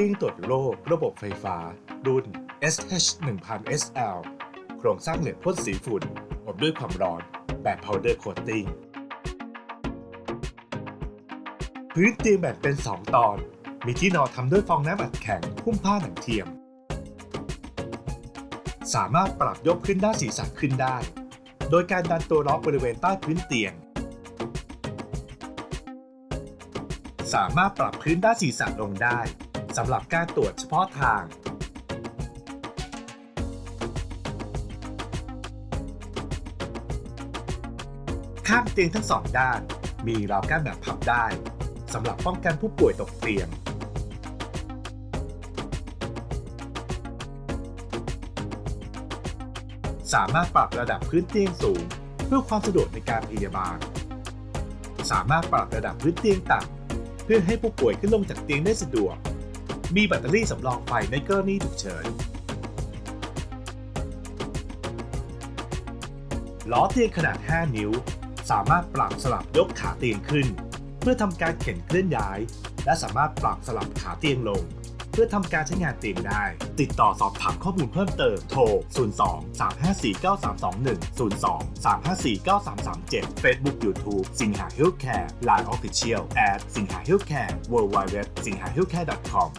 ตียงตรวจโรคระบบไฟฟ้า รุ่น SH 1 0 0 SL โครงสร้างเหล็กพ่นสีฝุ่น อบด้วยความร้อนแบบ powder coating พื้นเตียงแบ่งเป็น 2 ตอน มีที่นอนทำด้วยฟองน้ำอัดแข็งหุ้มผ้าหนังเทียม สามารถปรับยกขึ้นด้านศีรษะขึ้นได้ โดยการดันตัวล็อกบริเวณใต้พื้นเตียง สามารถปรับพื้นด้านศีรษะลงได้ สำหรับการตรวจเฉพาะทาง ข้างเตียงทั้งสองด้าน มีราวกั้นแบบพับได้สำหรับป้องกันผู้ป่วยตกเตียงสามารถปรับระดับพื้นเตียงสูง เพื่อความสะดวกในการพยาบาล สามารถปรับระดับพื้นเตียงต่ำเพื่อให้ผู้ป่วยขึ้นลงจากเตียงได้สะดวก มีแบตเตอรี่สำรองไฟในกรณีฉุกเฉิน ล้อเตียงขนาด 5 นิ้ว สามารถปรับสลับยกขาเตียงขึ้น เพื่อทำการเข็นเคลื่อนย้าย และสามารถปรับสลับขาเตียงลง เพื่อทำการใช้งานเตียงได้ ติดต่อสอบถามข้อมูลเพิ่มเติมโทร 02 354 9321 02 354 9337 Facebook YouTube สิงหา Healthcare Line Official แอดสิงหา Healthcare w w w สิงหา Healthcare com